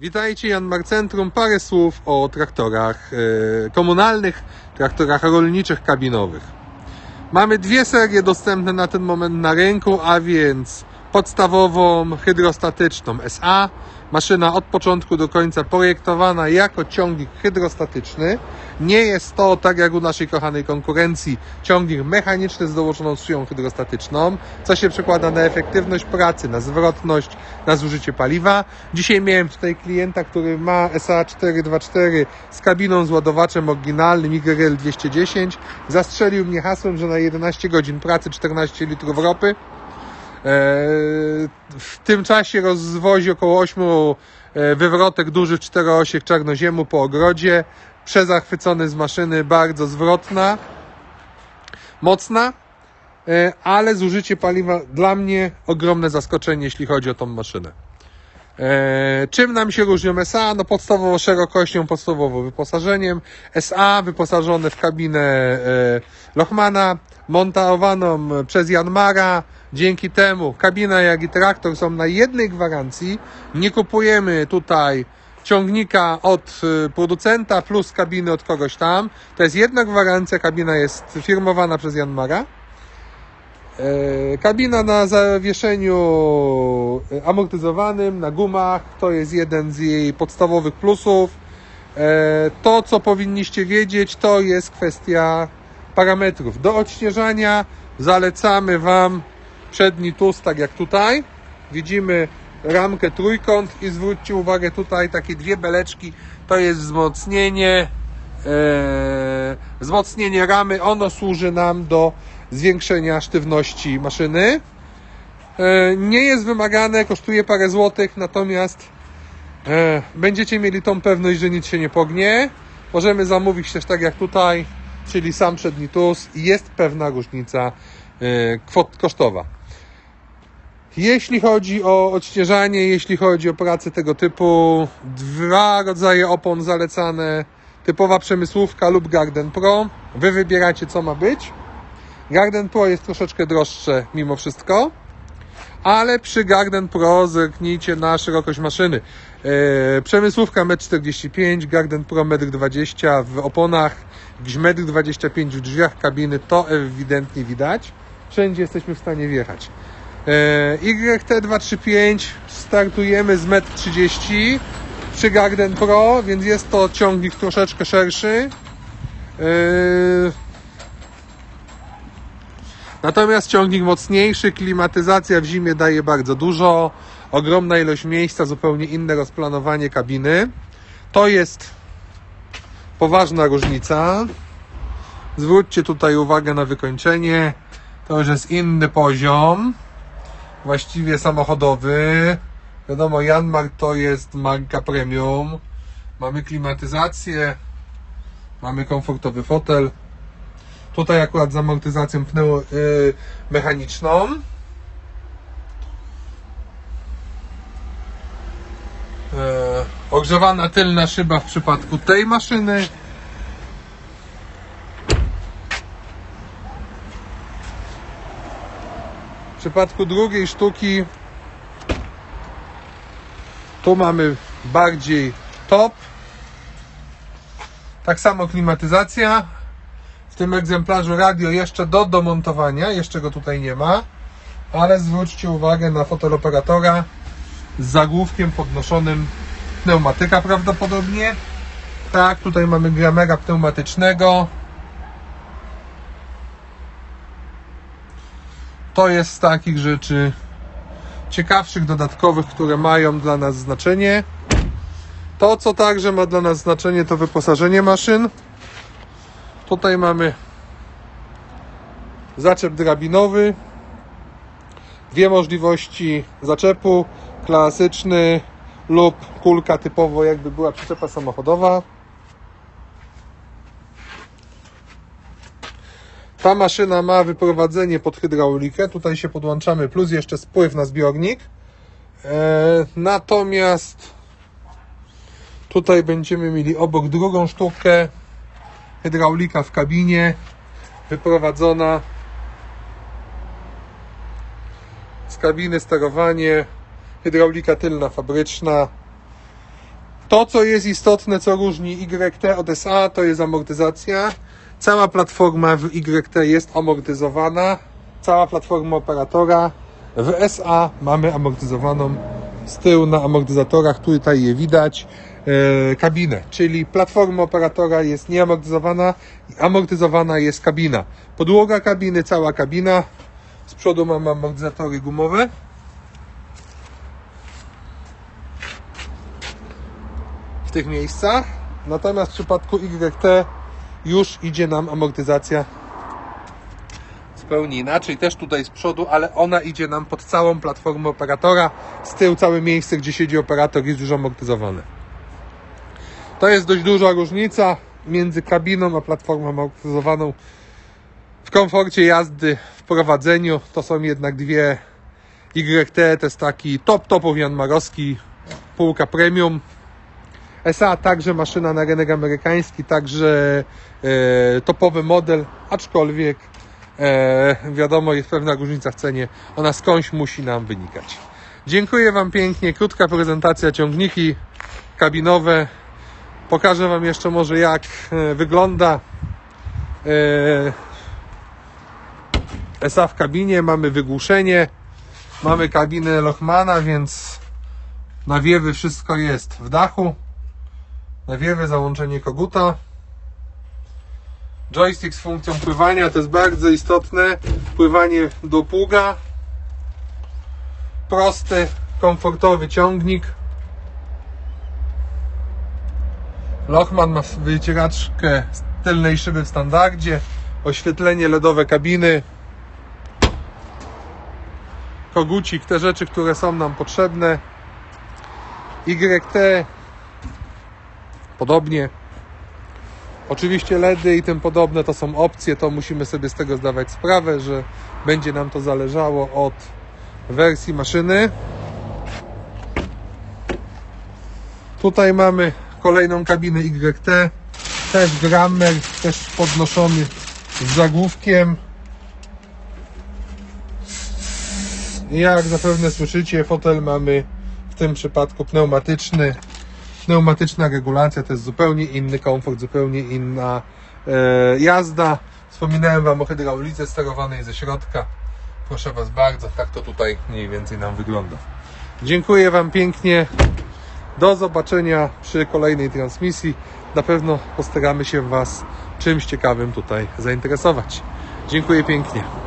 Witajcie, Jan Marcentrum. Parę słów o traktorach e, komunalnych, traktorach rolniczych, kabinowych. Mamy dwie serie dostępne na ten moment na rynku, a więc podstawową hydrostatyczną SA. Maszyna od początku do końca projektowana jako ciągnik hydrostatyczny. Nie jest to, tak jak u naszej kochanej konkurencji, ciągnik mechaniczny z dołożoną szyją hydrostatyczną, co się przekłada na efektywność pracy, na zwrotność, na zużycie paliwa. Dzisiaj miałem tutaj klienta, który ma SA 424 z kabiną z ładowaczem oryginalnym YRL 210. Zastrzelił mnie hasłem, że na 11 godzin pracy 14 litrów ropy. W tym czasie rozwozi około 8 wywrotek dużych czteroosiek czarnoziemu po ogrodzie. Przezachwycony z maszyny, bardzo zwrotna, mocna, e, ale zużycie paliwa dla mnie ogromne zaskoczenie, jeśli chodzi o tą maszynę. E, czym nam się różnią SA? No podstawową szerokością, podstawowym wyposażeniem. SA wyposażone w kabinę e, Lochmana, montowaną przez Janmara. Dzięki temu kabina jak i traktor są na jednej gwarancji. Nie kupujemy tutaj ciągnika od y, producenta plus kabiny od kogoś tam. To jest jedna gwarancja, kabina jest firmowana przez Janmara. E, Kabina na zawieszeniu e, amortyzowanym, na gumach, to jest jeden z jej podstawowych plusów. E, To, co powinniście wiedzieć, to jest kwestia parametrów. Do odśnieżania zalecamy Wam przedni tuz, tak jak tutaj. Widzimy ramkę trójkąt i zwróćcie uwagę tutaj takie dwie beleczki, to jest wzmocnienie wzmocnienie ramy, ono służy nam do zwiększenia sztywności maszyny. E, nie jest wymagane, kosztuje parę złotych, natomiast e, będziecie mieli tą pewność, że nic się nie pognie. Możemy zamówić też tak jak tutaj, czyli sam przedni tuz i jest pewna różnica e, kosztowa. Jeśli chodzi o odśnieżanie, jeśli chodzi o pracę tego typu, dwa rodzaje opon zalecane. Typowa przemysłówka lub Garden Pro. Wy wybieracie co ma być. Garden Pro jest troszeczkę droższe mimo wszystko, ale przy Garden Pro zerknijcie na szerokość maszyny. Eee, przemysłówka 1,45 m, Garden Pro 1,20 m w oponach, gdzieś 1,25 m w drzwiach kabiny, to ewidentnie widać. Wszędzie jesteśmy w stanie wjechać. Eee, YT235 startujemy z 1,30 m przy Garden Pro, więc jest to ciągnik troszeczkę szerszy. Natomiast ciągnik mocniejszy, klimatyzacja w zimie daje bardzo dużo, ogromna ilość miejsca, zupełnie inne rozplanowanie kabiny. To jest poważna różnica. Zwróćcie tutaj uwagę na wykończenie. To już jest inny poziom, właściwie samochodowy. Wiadomo, Janmar to jest marka premium. Mamy klimatyzację, mamy komfortowy fotel. Tutaj akurat z amortyzacją pneu yy, mechaniczną. Yy, ogrzewana tylna szyba w przypadku tej maszyny. W przypadku drugiej sztuki tu mamy bardziej top. Tak samo klimatyzacja, tym egzemplarzu radio jeszcze do domontowania, jeszcze go tutaj nie ma, ale zwróćcie uwagę na fotel operatora z zagłówkiem podnoszonym pneumatyka prawdopodobnie. Tak, tutaj mamy gramera pneumatycznego. To jest z takich rzeczy ciekawszych, dodatkowych, które mają dla nas znaczenie. To, co także ma dla nas znaczenie, to wyposażenie maszyn. Tutaj mamy zaczep drabinowy. Dwie możliwości zaczepu. Klasyczny lub kulka typowo jakby była przyczepa samochodowa. Ta maszyna ma wyprowadzenie pod hydraulikę. Tutaj się podłączamy, plus jeszcze spływ na zbiornik. E, natomiast tutaj będziemy mieli obok drugą sztukę hydraulika w kabinie, wyprowadzona z kabiny sterowanie, hydraulika tylna fabryczna, To, co jest istotne, co różni YT od SA, to jest amortyzacja. Cała platforma w YT jest amortyzowana. Cała platforma operatora. W SA mamy amortyzowaną z tyłu na amortyzatorach, tutaj je widać, kabinę. Czyli platforma operatora jest nieamortyzowana, amortyzowana jest kabina. Podłoga kabiny, cała kabina. Z przodu mamy amortyzatory gumowe. w tych miejscach. Natomiast w przypadku YT już idzie nam amortyzacja zupełnie inaczej. Też tutaj z przodu, ale ona idzie nam pod całą platformę operatora. Z tyłu całe miejsce, gdzie siedzi operator jest już amortyzowane. To jest dość duża różnica między kabiną a platformą amortyzowaną. W komforcie jazdy, w prowadzeniu to są jednak dwie YT, to jest taki top topów Jan Marowski, półka premium. SA także maszyna na rynek amerykański, także e, topowy model, aczkolwiek e, wiadomo jest pewna różnica w cenie, ona skądś musi nam wynikać. Dziękuję Wam pięknie, krótka prezentacja ciągniki kabinowe. Pokażę Wam jeszcze może jak e, wygląda e, SA w kabinie, mamy wygłuszenie, mamy kabinę Lochmana, więc nawiewy wszystko jest w dachu nawiewy, załączenie koguta. Joystick z funkcją pływania, to jest bardzo istotne. Pływanie do pługa. Prosty, komfortowy ciągnik. Lochman ma wycieraczkę tylnej szyby w standardzie. Oświetlenie LEDowe kabiny. Kogucik, te rzeczy, które są nam potrzebne. YT podobnie. Oczywiście LEDy i tym podobne to są opcje, to musimy sobie z tego zdawać sprawę, że będzie nam to zależało od wersji maszyny. Tutaj mamy kolejną kabinę YT, też Grammer, też podnoszony z zagłówkiem. Jak zapewne słyszycie, fotel mamy w tym przypadku pneumatyczny, pneumatyczna regulacja to jest zupełnie inny komfort, zupełnie inna e, jazda. Wspominałem Wam o hydraulice sterowanej ze środka. Proszę Was bardzo, tak to tutaj mniej więcej nam wygląda. Dziękuję Wam pięknie. Do zobaczenia przy kolejnej transmisji. Na pewno postaramy się Was czymś ciekawym tutaj zainteresować. Dziękuję pięknie.